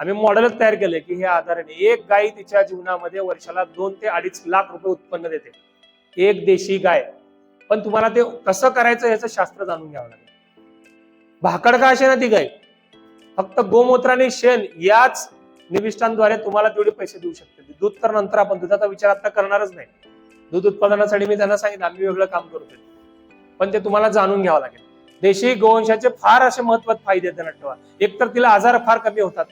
आम्ही मॉडेलच तयार केलंय की हे आधाराने एक गाय तिच्या जीवनामध्ये वर्षाला दोन ते अडीच लाख रुपये उत्पन्न देते. एक देशी गाय. पण तुम्हाला ते कसं करायचं याचं शास्त्र जाणून घ्यावं लागेल. भाकड का असे ना ती गाय? फक्त गोमूत्र आणि शेण याच निविष्ठांद्वारे तुम्हाला तेवढे पैसे देऊ शकते. दूध तर नंतर आपण दुधाचा विचार आता करणारच नाही. दूध उत्पादनासाठी मी त्यांना सांगितलं आम्ही वेगळं काम करतोय. पण ते तुम्हाला जाणून घ्यावं लागेल. देशी गोवंशाचे फार असे महत्त्वाचे फायदे त्यांना ठेवा. एक तर तिला आजार फार कमी होतात.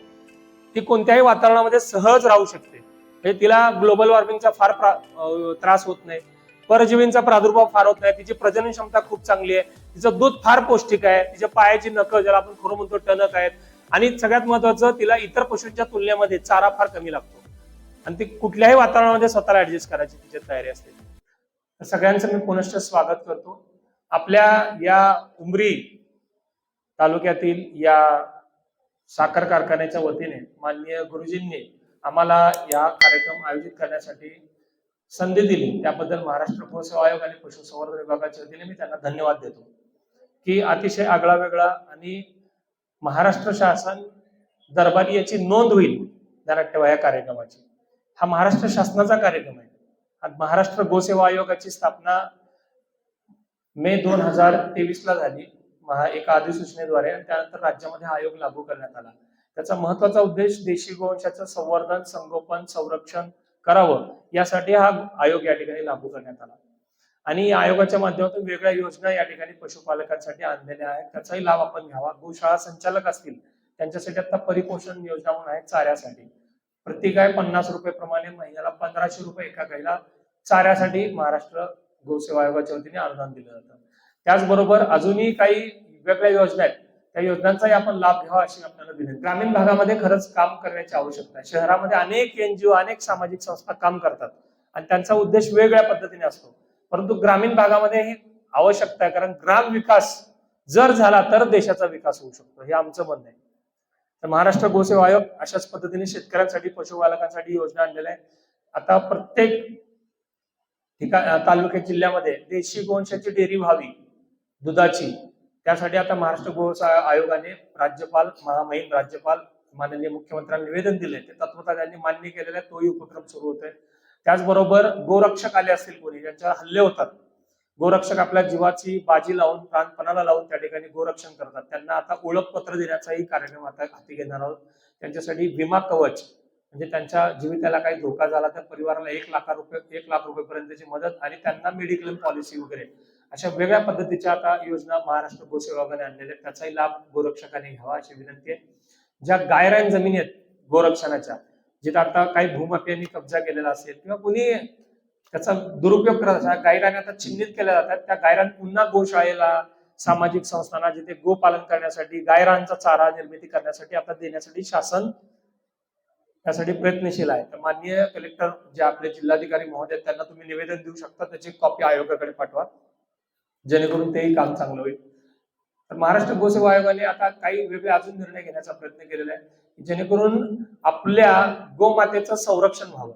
ती कोणत्याही वातावरणामध्ये सहज राहू शकते. म्हणजे तिला ग्लोबल वॉर्मिंगचा फार प्रा- त्रास होत नाही. परजीवींचा प्रादुर्भाव फार होत नाही. तिची प्रजनन क्षमता खूप चांगली आहे. तिचं दूध फार पौष्टिक आहे. तिच्या पायाची नख ज्याला आपण खरं म्हणतो टणक आहेत. आणि सगळ्यात महत्वाचं तिला इतर पशूंच्या तुलनेमध्ये चारा फार कमी लागतो. आणि ती कुठल्याही वातावरणामध्ये स्वतःला ऍडजस्ट करायची तिची तयारी असते. तर सगळ्यांचं मी पुनश्च स्वागत करतो. आपल्या या उमरी तालुक्यातील या साखर कारखान्याच्या वतीने माननीय गुरुजींनी आम्हाला या कार्यक्रम आयोजित करण्यासाठी संधी दिली. त्याबद्दल महाराष्ट्र गोसेवा आयोग आणि पशुसंवर्धन विभागाच्या वतीने मी त्यांना धन्यवाद देतो. की अतिशय आगळा वेगळा आणि महाराष्ट्र शासन दरबारी याची नोंद होईल ध्यानात ठेवा या कार्यक्रमाची. हा महाराष्ट्र शासनाचा कार्यक्रम आहे. महाराष्ट्र गोसेवा आयोगाची स्थापना मे दोन हजार तेवीसला झाली. महा एका अधिसूचनेद्वारे आणि त्यानंतर राज्यामध्ये हा आयोग लागू करण्यात आला. त्याचा महत्त्वाचा उद्देश देशी गोवंशाचं संवर्धन संगोपन संरक्षण करावं यासाठी हा आयोग या ठिकाणी लागू करण्यात आला. आणि या आयोगाच्या माध्यमातून वेगळ्या योजना या ठिकाणी पशुपालकांसाठी आणलेल्या आहेत. त्याचाही लाभ आपण घ्यावा. गोशाळा संचालक असतील त्यांच्यासाठी आता परिपोषण योजना म्हणून आहे चाऱ्यासाठी. प्रति गाय पन्नास रुपये प्रमाणे महिन्याला पंधराशे रुपये एका गायला चाऱ्यासाठी महाराष्ट्र गोसेवा आयोगाच्या वतीने अनुदान दिलं जातं. त्याचबरोबर अजूनही काही वेगळ्या योजना आहेत. त्या योजनांचाही आपण लाभ घ्यावा अशी आपल्याला विनंती ग्रामीण भागामध्ये खरंच काम करण्याची आवश्यकता आहे. शहरामध्ये अनेक एनजीओ अनेक सामाजिक संस्था काम करतात आणि त्यांचा उद्देश वेगळ्या पद्धतीने असतो. परंतु ग्रामीण भागामध्ये ही आवश्यकता आहे. कारण ग्राम विकास जर झाला तर देशाचा विकास होऊ शकतो. हे आमचं म्हणणं आहे. तर महाराष्ट्र गोसेवा आयोग अशाच पद्धतीने शेतकऱ्यांसाठी पशुपालकांसाठी योजना आणलेल्या आहे आता प्रत्येक ठिकाण तालुक्या जिल्ह्यामध्ये देशी गोवंशाची डेअरी व्हावी. दुधाची. त्यासाठी आता महाराष्ट्र गो आयोगाने राज्यपाल महामहिम राज्यपाल माननीय मुख्यमंत्र्यांना निवेदन दिले ते तत्वता त्यांनी मान्य केलेला आहे तोही उपक्रम सुरू होतोय. त्याचबरोबर गोरक्षक आले असतील कोणी ज्यांच्यावर हल्ले होतात. गोरक्षक आपल्या जीवाची बाजी लावून प्राणपणाला लावून त्या ठिकाणी गोरक्षण करतात. त्यांना आता ओळखपत्र देण्याचाही कार्यक्रम आता हाती घेणार आहोत. त्यांच्यासाठी विमा कवच म्हणजे त्यांच्या जीविताला काही धोका झाला तर परिवाराला एक लाख रुपये एक लाख रुपयेपर्यंतची मदत आणि त्यांना मेडिक्लेम पॉलिसी वगैरे. अशा वेगळ्या पद्धतीच्या आता योजना महाराष्ट्र गोसेवागाने आणलेल्या आहेत. त्याचाही लाभ गोरक्षकांनी घ्यावा अशी विनंती आहे. ज्या गायरान जमिनी आहेत गोरक्षणाच्या जिथं आता काही भूमाफियांनी कब्जा केलेला असेल किंवा कुणी त्याचा दुरुपयोग करत असा गायराने आता चिन्हित केल्या जातात त्या गायरान पुन्हा गोशाळेला सामाजिक संस्थांना जिथे गोपालन करण्यासाठी गायरांचा चारा निर्मिती करण्यासाठी आता देण्यासाठी शासन त्यासाठी प्रयत्नशील आहे. तर माननीय कलेक्टर जे आपले जिल्हाधिकारी महोदय आहेत, त्यांना तुम्ही निवेदन देऊ शकता त्याची कॉपी आयोगाकडे पाठवा. जेणेकरून तेही काम चांगलं होईल. तर महाराष्ट्र गोसेवा आयोगाने आता काही वेगळे अजून निर्णय घेण्याचा प्रयत्न केलेला आहे जेणेकरून आपल्या गोमातेचं संरक्षण व्हावं.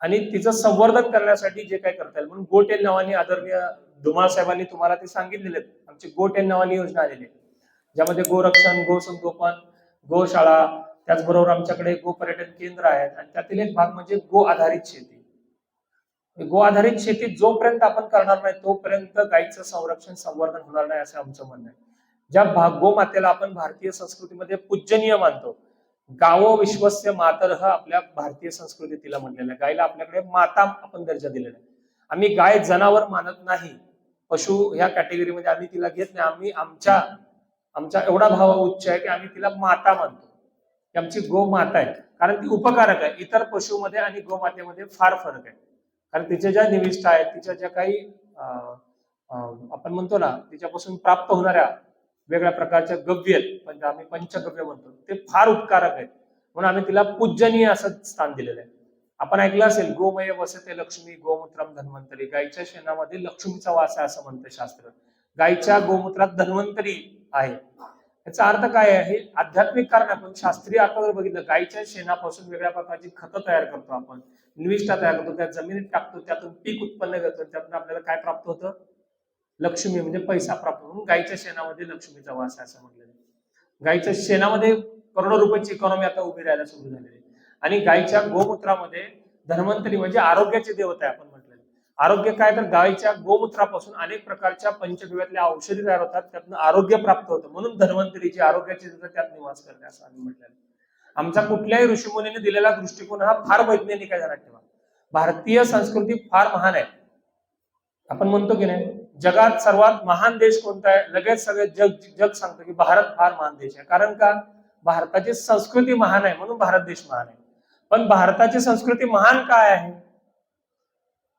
आणि तिचं संवर्धन करण्यासाठी जे काय करता येईल. म्हणून गोटेन नावाने आदरणीय धुमाळ साहेबांनी तुम्हाला ते सांगितलेले आहेत. आमची या नावाने योजना आलेली आहे. ज्यामध्ये गोरक्षण गोसंगोपन गोशाळा त्याचबरोबर आमच्याकडे गो पर्यटन केंद्र आहेत. आणि त्यातील एक भाग म्हणजे गो आधारित शेती. गो आधारित शेती जोपर्यंत आपण करणार नाही तोपर्यंत गायीचं संरक्षण संवर्धन होणार नाही असं आमचं म्हणणं आहे. ज्या भाग गोमातेला आपण भारतीय संस्कृतीमध्ये पूजनीय मानतो. गावो विश्वस्य मातर हा आपल्या भारतीय संस्कृती तिला म्हणलेलं आहे. गायला आपल्याकडे माता आपण दर्जा दिलेला आहे. आम्ही गाय जनावर मानत नाही. पशु ह्या कॅटेगरीमध्ये आम्ही तिला घेत नाही. आम्ही आमच्या आमचा एवढा भाव उच्च आहे की आम्ही तिला माता मानतो. ही आमची गो माता आहे. कारण ती उपकारक आहे. इतर पशुमध्ये आणि गोमातेमध्ये फार फरक आहे. कारण तिच्या ज्या निविष्ठा आहेत तिच्या ज्या काही आपण म्हणतो ना तिच्यापासून प्राप्त होणाऱ्या वेगळ्या प्रकारच्या गव्य आहेत म्हणजे आम्ही पंचगव्य म्हणतो ते फार उपकारक आहेत. म्हणून आम्ही तिला पूजनीय असं स्थान दिलेलं आहे. आपण ऐकलं असेल गोमय वसते लक्ष्मी गोमूत्रम धन्वंतरी गायीच्या शेणामध्ये लक्ष्मीचा वास आहे असं म्हणतं शास्त्र. गायीच्या गोमूत्रात धन्वंतरी आहे. याचा अर्थ काय आहे? आध्यात्मिक कारण आहे. शास्त्रीय अर्थावर बघितलं गायीच्या शेणापासून वेगळ्या प्रकारची खतं तयार करतो आपण. निविष्ठा तयार करतो. त्या जमिनीत टाकतो. त्यातून पीक उत्पन्न करतो त्यातून आपल्याला काय प्राप्त होतं? लक्ष्मी म्हणजे पैसा प्राप्त म्हणून गायीच्या शेणामध्ये लक्ष्मीचा वास आहे असं म्हटलेलं आहे. गायीच्या शेणामध्ये करोडो रुपयाची इकॉनॉमी आता उभी राहायला सुरू झालेली आहे. आणि गायीच्या गोमूत्रामध्ये धन्वंतरी म्हणजे आरोग्याची देवता आहे. आपण आरोग्य काय तर गायीच्या गोमूत्रापासून अनेक प्रकारच्या पंचगव्यातल्या औषधी तयार होतात त्यातनं आरोग्य प्राप्त होतं. म्हणून धन्वंतरीची आरोग्याची त्यात निवास करते असं आम्ही म्हटलेलं आमचा कुठल्याही ऋषीमुनीने दिलेला दृष्टिकोन हा फार वैज्ञानिक आहे जरा ठेवा. भारतीय संस्कृती फार महान आहे. आपण म्हणतो की नाही जगात सर्वात महान देश कोणता आहे? लगेच सगळे जग जग सांगतो की भारत फार महान देश आहे. कारण का? भारताची संस्कृती महान आहे म्हणून भारत देश महान आहे. पण भारताची संस्कृती महान काय आहे?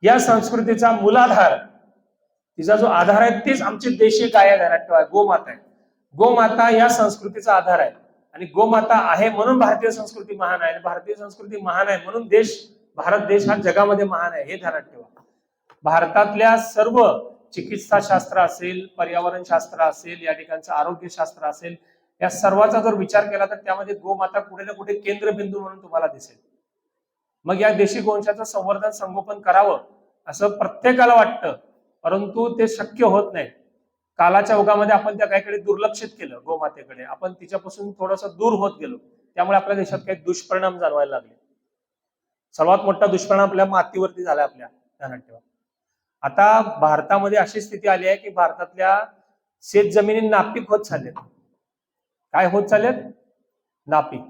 या संस्कृतीचा मूलाधार. तिचा जो आधार आहे तीच आमची देशी गाय आहे ठेवा गोमाता आहे. गोमाता या संस्कृतीचा आधार आहे. आणि गोमाता आहे म्हणून भारतीय संस्कृती महान आहे. आणि भारतीय संस्कृती महान आहे म्हणून देश भारत देश हा जगामध्ये महान आहे हे ध्यानात ठेवा. भारतातल्या सर्व चिकित्सा शास्त्र असेल पर्यावरण शास्त्र असेल या ठिकाणचं आरोग्यशास्त्र असेल या सर्वाचा जर विचार केला तर त्यामध्ये गोमाता कुठे ना कुठे केंद्रबिंदू म्हणून तुम्हाला दिसेल. मग या देशी गोवंशाचं संवर्धन संगोपन करावं असं प्रत्येकाला वाटतं. परंतु ते शक्य होत नाही. कालाच्या ओघामध्ये आपण त्या काहीकडे दुर्लक्षित केलं गोमातेकडे. आपण तिच्यापासून थोडस दूर होत गेलो. त्यामुळे आपल्या देशात काही दुष्परिणाम जाणवायला लागले. सर्वात मोठा दुष्परिणाम आपल्या मातीवरती झाला आपल्या ध्यानात ठेवा आता भारतामध्ये अशी स्थिती आली आहे की भारतातल्या शेत जमिनी नापीक होत चाललेत काय होत चाललेत नापीक.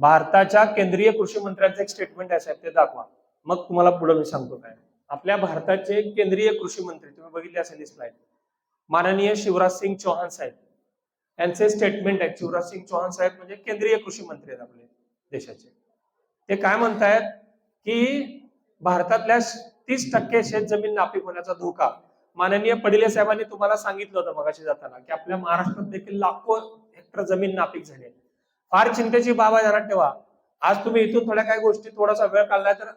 भारताच्या केंद्रीय कृषी मंत्र्यांचं एक स्टेटमेंट आहे साहेब ते दाखवा. मग तुम्हाला पुढे मी सांगतो काय. आपल्या भारताचे केंद्रीय कृषी मंत्री तुम्ही बघितले असेल ही स्लाइड माननीय शिवराज सिंग चौहान साहेब. यांचे स्टेटमेंट आहे शिवराज सिंग चौहान साहेब म्हणजे केंद्रीय कृषी मंत्री आहेत आपले देशाचे. ते काय म्हणतायत? की भारतातल्या तीस टक्के शेत जमीन नापीक होण्याचा धोका. माननीय पडिले साहेबांनी तुम्हाला सांगितलं होतं मगाशी जाताना की आपल्या महाराष्ट्रात देखील लाखो हेक्टर जमीन नापीक झाली आहे. फार चिंतेची बाब आहे ठेवा. आज तुम्ही इथून थोड्या काही गोष्टी थोडासा वेळ काढलाय तर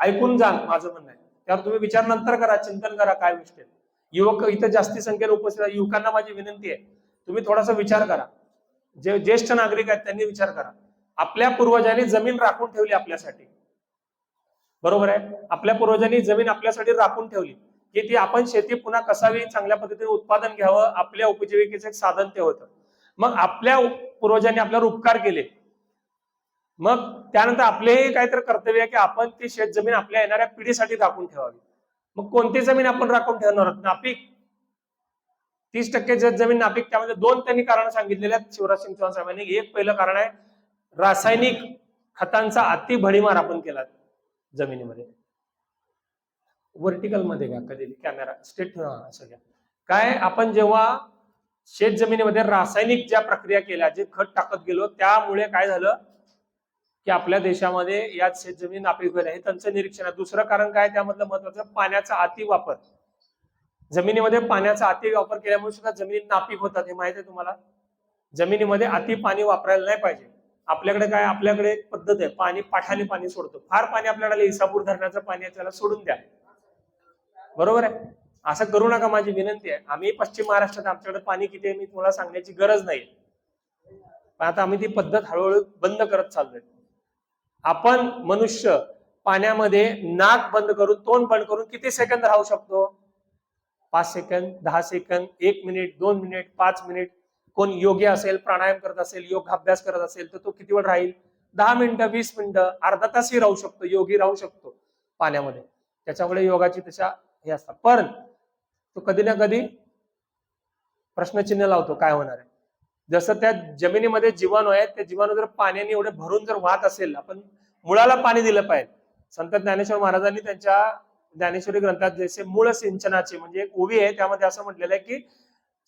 ऐकून जा माझं म्हणणं. आहे त्यावर तुम्ही विचार नंतर करा चिंतन करा काय गोष्टी आहेत. युवक इथं जास्ती संख्येने उपस्थित आहे. युवकांना माझी विनंती आहे तुम्ही थोडासा विचार करा. जे ज्येष्ठ नागरिक आहेत त्यांनी विचार करा. आपल्या पूर्वजांनी जमीन राखून ठेवली आपल्यासाठी. बरोबर आहे? आपल्या पूर्वजांनी जमीन आपल्यासाठी राखून ठेवली. की ती आपण शेती पुन्हा कसावी चांगल्या पद्धतीने उत्पादन घ्यावं आपल्या उपजीविकेचं एक साधन ते होतं. मग आपल्या पूर्वजांनी आपल्यावर उपकार केले. मग त्यानंतर आपलेही काहीतरी कर्तव्य आहे की आपण ती शेत जमीन आपल्या येणाऱ्या पिढीसाठी राखून ठेवावी. मग कोणती जमीन आपण राखून ठेवणार आहोत? नापीक. तीस टक्के जे जमीन नापीक. त्यामध्ये दोन त्यांनी कारण सांगितलेले आहेत. शिवराज सिंग चौहान साहेबांनी. एक पहिलं कारण आहे रासायनिक खतांचा अति भडीमार आपण केला जमिनीमध्ये. व्हर्टिकलमध्ये घ्या कधी? कॅमेरा. स्टेट असं घ्या. काय? आपण जेव्हा शेत जमिनीमध्ये रासायनिक ज्या प्रक्रिया केल्या जे खत टाकत गेलो त्यामुळे काय झालं की आपल्या देशामध्ये यात शेत जमीन नापीक व्हायला हे त्यांचं निरीक्षण आहे. दुसरं कारण काय? त्यामधलं महत्वाचं पाण्याचा अति वापर. जमिनीमध्ये पाण्याचा अति वापर केल्यामुळे सुद्धा जमिनी नापीक होतात हे माहिती आहे तुम्हाला? जमिनीमध्ये अति पाणी वापरायला नाही पाहिजे. आपल्याकडे काय? आपल्याकडे एक पद्धत आहे. पाणी पाठाने पाणी सोडतो. फार पाणी आपल्याकडे इसापूर धरणाचं पाणी आहे त्याला सोडून द्या. बरोबर आहे? असं करू नका माझी विनंती आहे. आम्ही पश्चिम महाराष्ट्रात आमच्याकडे पाणी किती आहे मी तुम्हाला सांगण्याची गरज नाही. पण आता आम्ही ती पद्धत हळूहळू बंद करत चाललोय. आपण मनुष्य पाण्यामध्ये नाक बंद करून तोंड बंद करून किती सेकंद राहू शकतो? पाच सेकंद दहा सेकंद एक मिनिट दोन मिनिट पाच मिनिट. कोण योगी असेल प्राणायाम करत असेल योग अभ्यास करत असेल तर तो किती वेळ राहील? दहा मिनिटं वीस मिनिटं अर्धा तासही राहू शकतो योगी राहू शकतो पाण्यामध्ये. त्याच्यामुळे योगाची तशा हे असतात. पण तो कधी ना कधी प्रश्नचिन्ह लावतो काय होणार आहे? जसं त्या जमिनीमध्ये जीवाणू आहेत त्या जीवाणू जर पाण्याने एवढे भरून जर वाहत असेल आपण मुळाला पाणी दिलं पाहिजे. संत ज्ञानेश्वर महाराजांनी त्यांच्या ज्ञानेश्वरी ग्रंथात जसे मूळ सिंचनाचे म्हणजे एक ओवी आहे त्यामध्ये असं म्हटलेलं आहे की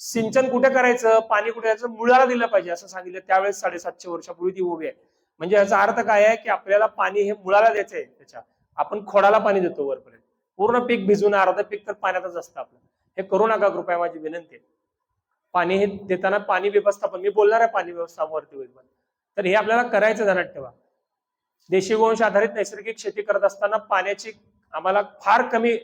सिंचन कुठे करायचं पाणी कुठे यायचं मुळाला दिलं पाहिजे असं सांगितलं. त्यावेळेस साडेसातशे वर्षापूर्वी ती ओवी आहे. म्हणजे याचा अर्थ काय आहे की आपल्याला पाणी हे मुळाला द्यायचंय त्याच्या. आपण खोडाला पाणी देतो वरपर्यंत. पूर्ण पीक भिजून अर्ध पीक तर पाण्यातच असतं आपलं. हे करू नका कृपया माझी विनंती आहे. पाणी हे देताना पाणी व्यवस्थापन. मी बोलणार आहे पाणी व्यवस्थापनावरती होईल तर हे आपल्याला करायचं ध्यानात ठेवा. देशी गोवंश आधारित नैसर्गिक शेती करत असताना पाण्याची आम्हाला फार कमी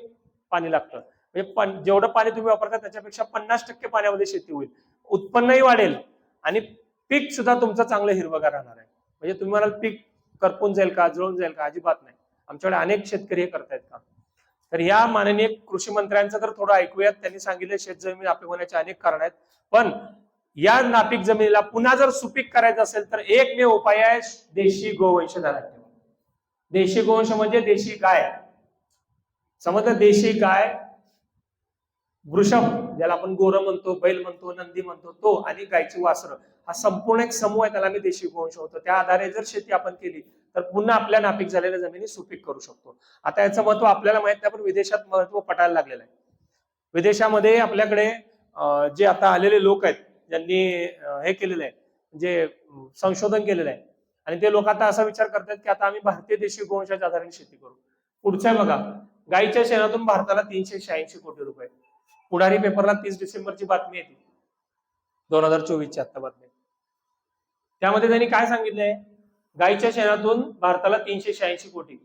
पाणी लागतं. म्हणजे पण जेवढं पाणी तुम्ही वापरता त्याच्यापेक्षा पन्नास टक्के पाण्यामध्ये शेती होईल. उत्पन्नही वाढेल आणि पीक सुद्धा तुमचं चांगलं हिरवगार राहणार आहे. म्हणजे तुम्ही म्हणाल पीक करपून जाईल का जळून जाईल का अजिबात नाही. आमच्याकडे अनेक शेतकरी हे करतायत का तर या माननीय कृषी मंत्र्यांचं तर थोडं ऐकूयात. त्यांनी सांगितलं शेतजमीन आपली होण्याचे अनेक कारण आहेत. पण या नापीक जमिनीला पुन्हा जर सुपीक करायचं असेल तर एकमेव उपाय आहे देशी गोवंश धरात ठेवा देशी गोवंश म्हणजे देशी गाय. समजलं? देशी गाय वृषभ ज्याला आपण गोर म्हणतो बैल म्हणतो नंदी म्हणतो तो आणि गायची वासर हा संपूर्ण एक समूह आहे त्याला आम्ही देशी गोवंश होतो त्या आधारे जर शेती आपण केली तर पुन्हा आपल्या नापीक झालेल्या जमिनी सुपीक करू शकतो. आता याचं महत्त्व आपल्याला माहीत नाही पण विदेशात महत्त्व पटायला लागलेलं आहे. विदेशामध्ये आपल्याकडे जे आता आलेले लोक आहेत ज्यांनी हे केलेलं आहे जे संशोधन केलेलं आहे आणि ते लोक आता असा विचार करतात की आता आम्ही भारतीय देशी गोवंशाच्या आधारे शेती करू. पुढच्या बघा गाईच्या शेणातून भारताला तीनशे शहाऐंशी कोटी रुपये. पुढारी पेपरला तीस डिसेंबरची बातमी येते. दोन हजार चोवीसची आता बातमी. त्यामध्ये त्यांनी काय सांगितलंय? गायीच्या शेणातून भारताला तीनशे शहाऐंशी कोटी.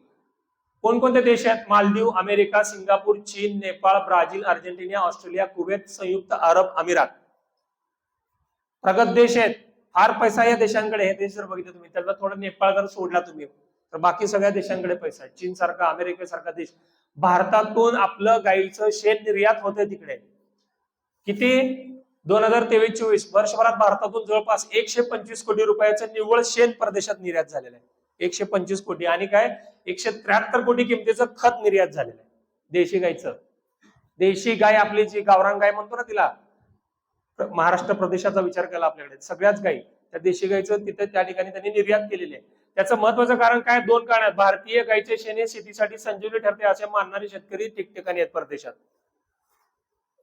कोणकोणत्या देश आहेत? मालदीव अमेरिका सिंगापूर चीन Nepal Brazil Argentina Australia Kuwait संयुक्त अरब अमिरात. प्रगत देश आहेत. फार पैसा या देशांकडे हे देश जर बघितलं तुम्ही. त्याला थोडं नेपाळ जर सोडला तुम्ही तर बाकी सगळ्या देशांकडे पैसा आहे. चीन सारखा अमेरिकेसारखा देश. भारतातून आपलं गाईचं शेण निर्यात होते तिकडे. किती? दोन हजार तेवीस चोवीस वर्षभरात भारतातून जवळपास एकशे पंचवीस कोटी रुपयाचं निव्वळ शेण परदेशात निर्यात झालेलं आहे. एकशे पंचवीस कोटी. आणि काय? एकशे त्र्याहत्तर कोटी किमतीचं खत निर्यात झालेलं आहे. देशी गायचं देशी गाय आपली जी गावरान गाय म्हणतो ना तिला महाराष्ट्र प्रदेशाचा विचार केला आपल्याकडे. सगळ्याच गायी त्या देशी गायचं तिथे त्या ठिकाणी त्यांनी निर्यात केलेली आहे. त्याचं महत्वाचं कारण काय? दोन कारण आहेत भारतीय गायचे शेण हे शेतीसाठी संजीवनी ठरते असे मानणारे शेतकरी ठिकठिकाणी आहेत परदेशात.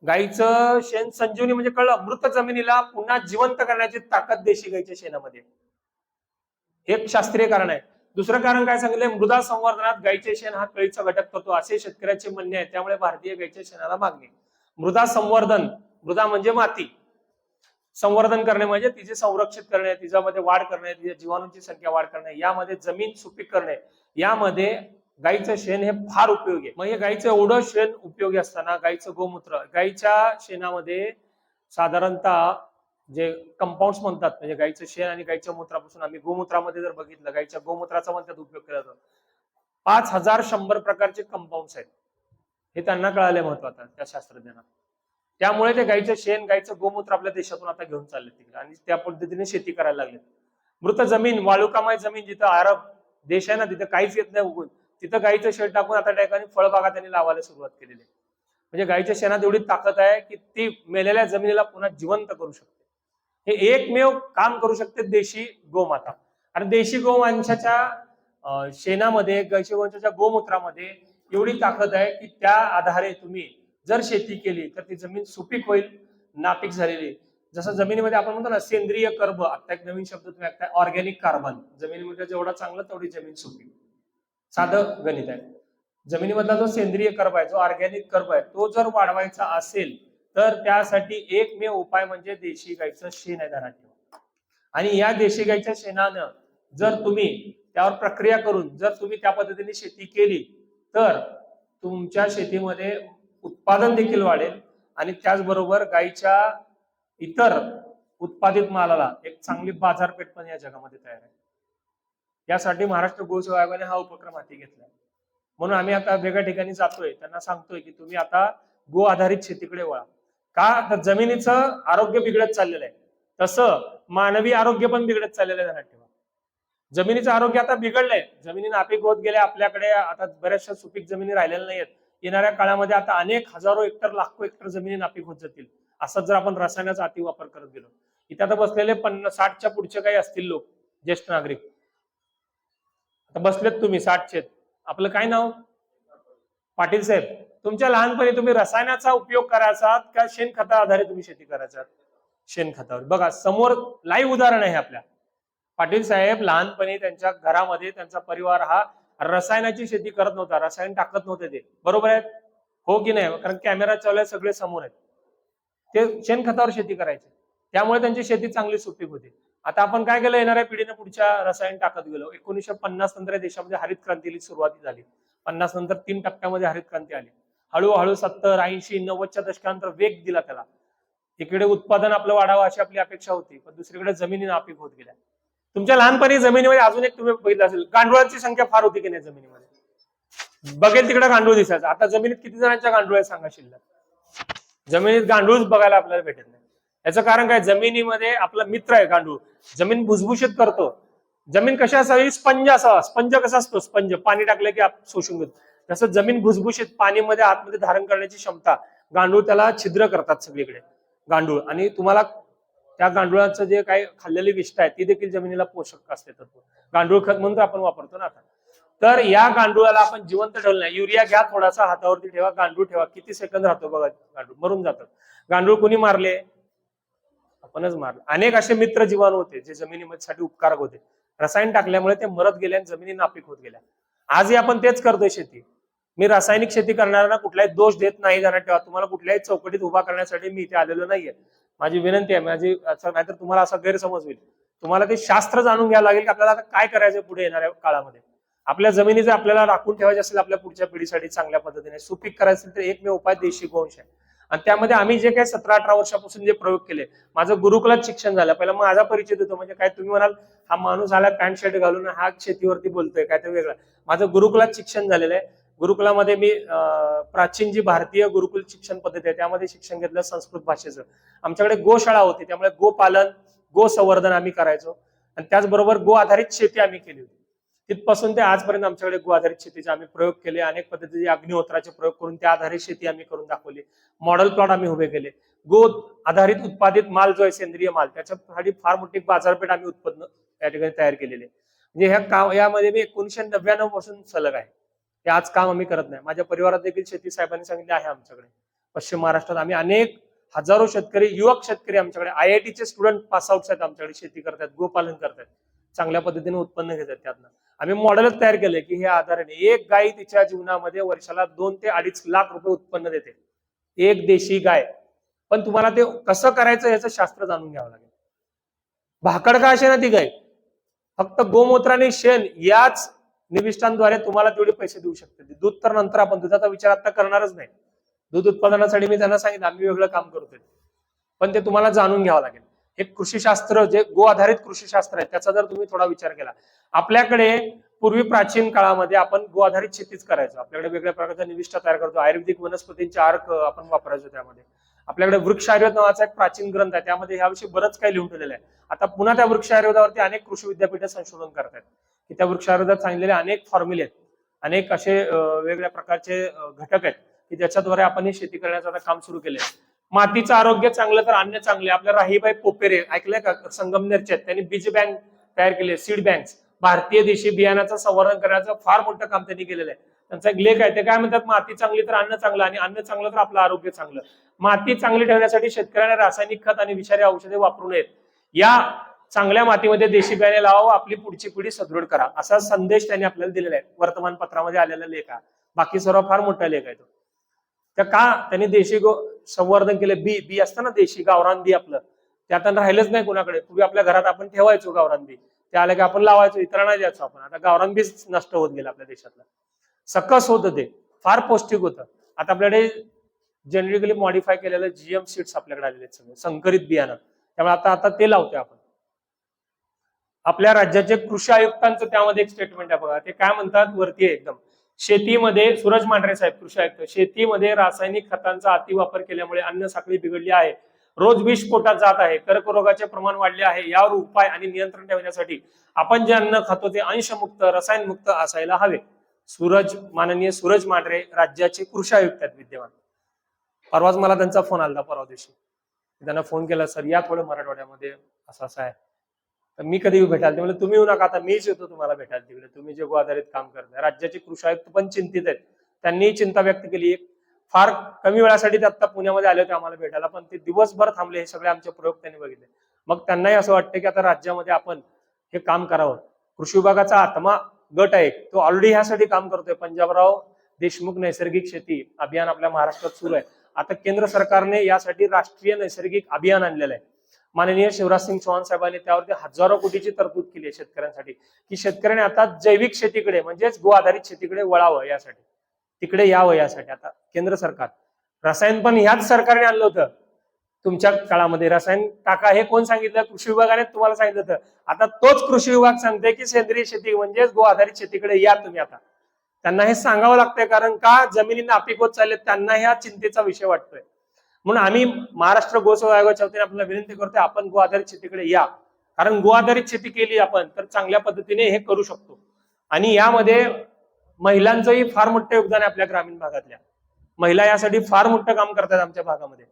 गायीचं शेण संजीवनी म्हणजे कळलं मृत जमिनीला पुन्हा जिवंत करण्याची ताकद देशी गाईच्या शेणामध्ये. हे एक शास्त्रीय कारण आहे. दुसरं कारण काय सांगितलंय? मृदा संवर्धनात गाईचे शेण हा कळीचा घटक करतो असे शेतकऱ्याचे म्हणणे आहे. त्यामुळे भारतीय गाईच्या शेणाला मागणी. मृदा संवर्धन मृदा म्हणजे माती. संवर्धन करणे म्हणजे तिचे संरक्षित करणे तिच्यामध्ये वाढ करणे तिच्या जीवाणूंची संख्या वाढ करणे यामध्ये जमीन सुपीक करणे. यामध्ये गाईचं शेण हे फार उपयोगी आहे. मग हे गाईचं एवढं शेण उपयोगी असताना गाईचं गोमूत्र गाईच्या शेणामध्ये साधारणतः जे कंपाऊंड म्हणतात म्हणजे गाईचं शेण आणि गाईच्या मूत्रापासून आम्ही गोमूत्रामध्ये जर बघितलं गाईच्या गोमूत्राचा पण त्यात उपयोग केला जातो. पाच हजार शंभर प्रकारचे कंपाऊंड आहेत. हे त्यांना कळाले महत्वाचं त्या शास्त्रज्ञांना. त्यामुळे ते गाईचं शेण गाईचं गोमूत्र आपल्या देशातून आता घेऊन चालले तिकडे. आणि त्या पद्धतीने शेती करायला लागले. मृत जमीन वाळुकामाय जमीन जिथं अरब देश आहे ना तिथं काहीच येत नाही उगून तिथं गाईचं शेण टाकून आता ठिकाणी फळबागा त्यांनी लावायला सुरुवात केलेली आहे. म्हणजे गाईच्या शेणात एवढी ताकद आहे की ती मेलेल्या जमिनीला पुन्हा जिवंत करू शकते. हे एकमेव काम करू शकते देशी गोमाता. आणि देशी गोवंशाच्या शेणामध्ये गायच्या गोवंशाच्या गोमूत्रामध्ये एवढी ताकद आहे की त्या आधारे तुम्ही जर शेती केली तर ती जमीन सुपीक होईल नापीक झालेली. जसं जमिनीमध्ये आपण म्हणतो ना सेंद्रिय कर्ब आता एक नवीन शब्द तुम्ही ऐकताय ऑर्गॅनिक कार्बन. जमिनीमध्ये जेवढा चांगलं तेवढी जमीन सुपीक. साधं गणित आहे. जमिनीमधला जो सेंद्रिय कर्ब आहे जो ऑर्गॅनिक कर्ब आहे तो जर वाढवायचा असेल तर त्यासाठी एकमेव उपाय म्हणजे देशी गाईचं शेण आहे घरात ठेवा आणि या देशी गाईच्या शेणानं जर तुम्ही त्यावर प्रक्रिया करून जर तुम्ही त्या पद्धतीने शेती केली तर तुमच्या शेतीमध्ये उत्पादन देखील वाढेल आणि त्याचबरोबर गाईच्या इतर उत्पादित मालाला एक चांगली बाजारपेठ पण या जगामध्ये तयार आहे. यासाठी महाराष्ट्र गोसेवा आयोगाने हा उपक्रम हाती घेतला म्हणून आम्ही आता वेगळ्या ठिकाणी जातोय. त्यांना सांगतोय की तुम्ही आता गो आधारित शेतीकडे वळा. का? तर जमिनीचं आरोग्य बिघडत चाललेलं आहे. तसं मानवी आरोग्य पण बिघडत चाललेलं आहे ध्यानात ठेवा. जमिनीचं आरोग्य आता बिघडलंय. जमिनी नापीक होत गेल्या आपल्याकडे आता बऱ्याचशा सुपीक जमिनी राहिलेल्या नाहीयेत. येणाऱ्या काळामध्ये आता अनेक हजारो हेक्टर लाखो हेक्टर जमिनी नापीक होत जातील. असं जर आपण रसायनाचा अतिवापर करत गेलो. इथे आता बसलेले पन्नास साठच्या पुढचे काही असतील लोक ज्येष्ठ नागरिक. आता बसलेत तुम्ही साठचे आपलं काय नाव? पाटील साहेब. तुमच्या लहानपणी तुम्ही रसायनाचा उपयोग करायचा का शेणखता आधारे तुम्ही शेती करायचा शेणखतावर. बघा समोर लाईव्ह उदाहरण आहे आपल्या. पाटील साहेब लहानपणी त्यांच्या घरामध्ये त्यांचा परिवार हा रसायनाची शेती करत नव्हता रसायन टाकत नव्हते ते. बरोबर आहे? हो की नाही? कारण कॅमेरा चालू सगळे समोर आहेत. ते शेणखतावर शेती करायचे. त्यामुळे त्यांची शेती चांगली सुपीक होती. आता आपण काय केलं येणाऱ्या पिढीने पुढच्या रसायन टाकत गेलो. एकोणीशे पन्नास नंतर देशामध्ये हरित क्रांतीची सुरुवात झाली. पन्नास नंतर तीन टप्प्यामध्ये हरित क्रांती आली. हळूहळू सत्तर ऐंशी नव्वदच्या दशकानंतर वेग दिला त्याला. इकडे उत्पादन आपलं वाढावं अशी आपली अपेक्षा होती पण दुसरीकडे जमिनी नापीक होत गेल्या. तुमच्या लहानपणी जमिनीमध्ये अजून एक तुम्ही बघितलं असेल गांडुळाची संख्या फार होती की नाही जमिनीमध्ये? बघेल तिकडे गांडूळ दिसायचं आता जमिनीत किती जणांच्या गांडूळ आहे सांगा शिल्लक? जमिनीत गांडूळच बघायला आपल्याला भेटत नाही. याचं कारण काय? जमिनीमध्ये आपला मित्र आहे गांडूळ. जमीन भुसभुशीत करतो. जमीन कशी असावी? स्पंज असावा. स्पंज कसा असतो? स्पंज. पाणी टाकलं की आप शोषून घेतो. तसं जमीन भुसभुशीत पाणीमध्ये आतमध्ये धारण करण्याची क्षमता गांडूळ त्याला छिद्र करतात सगळीकडे. गांडूळ. आणि तुम्हाला त्या गांडुळाचं जे काही खाल्लेली विष्ठा आहे ती देखील जमिनीला पोषक असते तत्व गांडूळ खत म्हणून आपण वापरतो ना आता. तर या गांडुळाला आपण जिवंत ठेवलं नाही. युरिया घ्या थोडासा हातावरती ठेवा गांडूळ ठेवा. किती सेकंद राहतो बघा गांडूळ? मरून जातात गांडूळ कोणी मारले? आपणच मारले. अनेक असे मित्र जीवाणू होते जे जमिनीमध्ये साठी उपकारक होते. रसायन टाकल्यामुळे ते मरत गेले आणि जमिनी नापीक होत गेल्या. आजही आपण तेच करतोय शेती. मी रासायनिक शेती करणाऱ्यांना कुठलाही दोष देत नाही जाणार ठेवा. तुम्हाला कुठल्याही चौकटीत उभा करण्यासाठी मी इथे आलेलो नाहीये. माझी विनंती आहे माझी नाहीतर तुम्हाला असा गैरसमज होईल. तुम्हाला ते शास्त्र जाणून घ्यावं लागेल की आपल्याला आता काय करायचं पुढे येणाऱ्या काळामध्ये. आपल्या जमिनी जर आपल्याला राखून ठेवायची असेल आपल्या पुढच्या पिढीसाठी चांगल्या पद्धतीने सुपीक करायचं असेल तर एकमेव उपाय देशी गोवंश आहे. आणि त्यामध्ये आम्ही जे काही सतरा अठरा वर्षापासून जे प्रयोग केले माझं गुरुकुलात शिक्षण झालं. पहिला माझा परिचय देतो म्हणजे काय तुम्ही म्हणाल हा माणूस आला पॅन्ट शर्ट घालून हा शेतीवरती बोलतोय काय ते वेगळं. माझं गुरुकुलात शिक्षण झालेलं आहे. गुरुकुलामध्ये मी प्राचीन जी भारतीय गुरुकुल शिक्षण पद्धती आहे त्यामध्ये शिक्षण घेतलं संस्कृत भाषेचं. आमच्याकडे गोशाळा होती त्यामुळे गोपालन गो संवर्धन आम्ही करायचो. आणि त्याचबरोबर गो आधारित शेती आम्ही केली होती. तिथपासून ते आजपर्यंत आमच्याकडे गो आधारित शेतीचे आम्ही प्रयोग केले अनेक पद्धतीचे अग्निहोत्राचे प्रयोग करून त्या आधारित शेती आम्ही करून दाखवली. मॉडेल प्लॉट आम्ही उभे केले. गो आधारित उत्पादित माल जो आहे सेंद्रिय माल त्याच्यासाठी फार मोठी बाजारपेठ आम्ही उत्पन्न या ठिकाणी तयार केलेली आहे. म्हणजे ह्या काम यामध्ये मी एकोणीशे नव्याण्णवपासून सलग आहे. हे आज काम आम्ही करत नाही. माझ्या परिवारात देखील शेती साहेबांनी सांगितले आहे आमच्याकडे. पश्चिम महाराष्ट्रात आम्ही अनेक हजारो शेतकरी युवक शेतकरी आमच्याकडे आय आय टीचे स्टुडंट पास आउट आहेत आमच्याकडे शेती करतात गोपालन करतात चांगल्या पद्धतीने उत्पन्न घेतात त्यातनं. आम्ही मॉडेलच तयार केले की हे आधाराने एक गाय तिच्या जीवनामध्ये वर्षाला दोन ते अडीच लाख रुपये उत्पन्न देते. एक देशी गाय. पण तुम्हाला ते कसं करायचं याचं शास्त्र जाणून घ्यावं लागेल. भाकड का असे ना ती गाय? फक्त गोमूत्र आणि शेण याच निविष्ठांद्वारे तुम्हाला तेवढे पैसे देऊ शकते. दूध तर नंतर आपण दुधाचा विचार आता करणारच नाही. दूध उत्पादनासाठी मी त्यांना सांगितलं आम्ही वेगळं काम करतोय. पण ते तुम्हाला जाणून घ्यावं लागेल. हे कृषीशास्त्र जे गो आधारित कृषीशास्त्र आहे त्याचा जर तुम्ही थोडा विचार केला. आपल्याकडे पूर्वी प्राचीन काळामध्ये आपण गो आधारित शेतीच करायचो. आपल्याकडे वेगळ्या प्रकारच्या निविष्ठा तयार करतो. आयुर्वेदिक वनस्पतींचे अर्क आपण वापरायचो त्यामध्ये. आपल्याकडे वृक्ष आयुर्वेद नावाचा एक प्राचीन ग्रंथ आहे. त्यामध्ये ह्याविषयी बरंच काही लिहून ठेवलेलं आहे. आता पुन्हा त्या वृक्ष आयुर्वेदावरती अनेक कृषी विद्यापीठ संशोधन करतात की त्या वृक्षारोधात सांगितलेले अनेक फॉर्म्युले आहेत. अनेक असे वेगवेगळ्या प्रकारचे घटक आहेत की ज्याच्याद्वारे आपण हे शेती करण्याचं आता काम सुरू केले मातीचं आरोग्य चांगलं तर अन्न चांगले आपल्या राहीबाई पोपेरे ऐकलंय का? संगमनेरचे आहेत. त्यांनी बीज बँक तयार केली सीड बँक भारतीय देशी बियाण्याचं संवर्धन करण्याचं फार मोठं काम त्यांनी केलेलं आहे. त्यांचा एक लेख आहे. ते काय म्हणतात? माती चांगली तर अन्न चांगलं आणि अन्न चांगलं तर आपलं आरोग्य चांगलं. माती चांगली ठेवण्यासाठी शेतकऱ्यांना रासायनिक खत आणि विषारी औषधे वापरू नयेत. या चांगल्या मातीमध्ये देशी बियाणे लावा आपली पुढची पिढी सदृढ करा. असा संदेश त्यांनी आपल्याला दिलेला आहे. वर्तमानपत्रामध्ये आलेला लेख आहे. बाकी सर्व फार मोठा लेख आहे तो. त्या का त्यांनी देशी गो संवर्धन केलं? बी बी असतं ना देशी गावरान बी आपलं. ते आता राहिलंच नाही कोणाकडे. पूर्वी आपल्या घरात आपण ठेवायचो गावरान बी. ते आलं की आपण लावायचो इतरांना द्यायचो आपण. आता गावरान बीच नष्ट होत गेलं आपल्या देशातलं. सकस होतं ते. फार पौष्टिक होतं. आता आपल्याकडे जनरिकली मॉडिफाय केलेलं जीएम सीड्स आपल्याकडे आलेले आहेत सगळे. संकरित बियाणं. त्यामुळे आता आता ते लावतोय आपण. आपल्या राज्याचे कृषी आयुक्तांचं त्यामध्ये एक स्टेटमेंट आहे बघा. ते काय म्हणतात? वरती आहे एकदम. शेतीमध्ये सूरज मांढरे साहेब कृषी आयुक्त. शेतीमध्ये रासायनिक खतांचा अतिवापर केल्यामुळे अन्न साखळी बिघडली आहे. रोज विष पोटात जात आहे. कर्करोगाचे प्रमाण वाढले आहे. यावर उपाय आणि नियंत्रण ठेवण्यासाठी आपण जे अन्न खातो ते अंशमुक्त रसायनमुक्त असायला हवे. सूरज माननीय सूरज मांढरे राज्याचे कृषी आयुक्त आहेत विद्यमान. परवाच मला त्यांचा फोन आला परवा दिवशी. त्यांना फोन केला सर या थोडं मराठवाड्यामध्ये असं असं आहे. तर मी कधी येऊ भेटाल ते म्हणजे तुम्ही येऊ नका आता मीच येतो तुम्हाला भेटायला तिकडे. तुम्ही जे आधारित काम करताय. राज्याचे कृषी आयुक्त पण चिंतित आहेत. त्यांनी चिंता व्यक्त केली. एक फार कमी वेळासाठी ते आता पुण्यामध्ये आले होते आम्हाला भेटायला पण ते दिवसभर थांबले हे सगळे आमचे प्रयोग त्यांनी बघितले. मग त्यांनाही असं वाटतं की आता राज्यामध्ये आपण हे काम करावं. कृषी विभागाचा आत्मा गट आहे. तो ऑलरेडी ह्यासाठी काम करतोय. पंजाबराव देशमुख नैसर्गिक शेती अभियान आपल्या महाराष्ट्रात सुरू आहे. आता केंद्र सरकारने यासाठी राष्ट्रीय नैसर्गिक अभियान आणलेलं आहे. माननीय शिवराज सिंग चौहान साहेबांनी त्यावरती हजारो कोटीची तरतूद केली आहे शेतकऱ्यांसाठी. की शेतकऱ्यांनी आता जैविक शेतीकडे म्हणजेच गो आधारित शेतीकडे वळावं यासाठी. तिकडे यावं यासाठी. आता केंद्र सरकार रसायन पण ह्याच सरकारने आणलं होतं. तुमच्या काळामध्ये रसायन टाका हे कोण सांगितलं? कृषी विभागाने तुम्हाला सांगितलं होतं. आता तोच कृषी विभाग सांगते की सेंद्रिय शेती म्हणजेच गो आधारित शेतीकडे या तुम्ही आता. त्यांना हे सांगावं लागतंय कारण का जमिनींना नापीक होत चालले त्यांना ह्या चिंतेचा विषय वाटतोय. म्हणून आम्ही महाराष्ट्र गोसेवा आयोगाच्या वतीने आपल्याला विनंती करतोय आपण गो आधारित शेतीकडे या. कारण गो आधारित शेती केली आपण तर चांगल्या पद्धतीने हे करू शकतो. आणि यामध्ये महिलांचंही फार मोठं योगदान आहे आपल्या ग्रामीण भागातल्या. महिला यासाठी फार मोठं काम करतात आमच्या भागामध्ये.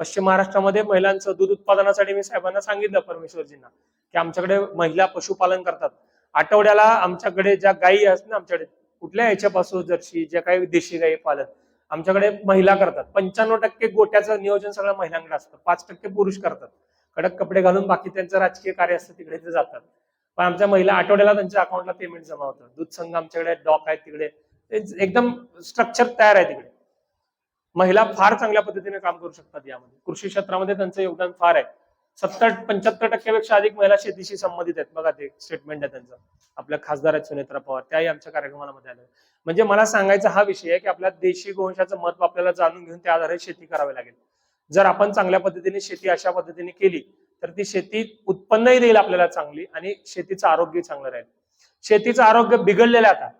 पश्चिम महाराष्ट्रामध्ये महिलांचं दूध उत्पादनासाठी मी साहेबांना सांगितलं परमेश्वरजींना की आमच्याकडे महिला पशुपालन करतात. आठवड्याला आमच्याकडे ज्या गायी असतात ना आमच्याकडे कुठल्या याच्यापासून जर्शी ज्या काही देशी गायी पालन आमच्याकडे महिला करतात. पंच्याण्णव टक्के गोट्याचं नियोजन सगळं महिलांकडे असतं. पाच टक्के पुरुष करतात. कडक कपडे घालून बाकी त्यांचं राजकीय कार्य असतं तिकडे ते जातात. पण आमच्या महिला आठवड्याला त्यांच्या अकाउंटला पेमेंट जमा होतं दूध संघ आमच्याकडे डॉक आहेत तिकडे. ते एकदम स्ट्रक्चर तयार आहे तिकडे. महिला फार चांगल्या पद्धतीने काम करू शकतात यामध्ये. कृषी क्षेत्रामध्ये त्यांचं योगदान फार आहे. सत्तर पंच्याहत्तर टक्क्यापेक्षा अधिक महिला शेतीशी संबंधित आहेत. बघा ते स्टेटमेंट आहे त्यांचं. आपल्या खासदार आहेत सुनेत्रा पवार. त्याही आमच्या कार्यक्रमामध्ये आल्या म्हणजे मला सांगायचा हा विषय आहे की आपल्या देशी गोवंशाचं महत्त्व आपल्याला जाणून घेऊन त्या आधारे शेती करावी लागेल. जर आपण चांगल्या पद्धतीने शेती अशा पद्धतीने केली तर ती शेती उत्पन्नही देईल आपल्याला चांगली आणि शेतीचं आरोग्य चांगलं राहील. शेतीचं आरोग्य बिघडलेलं आहे आता.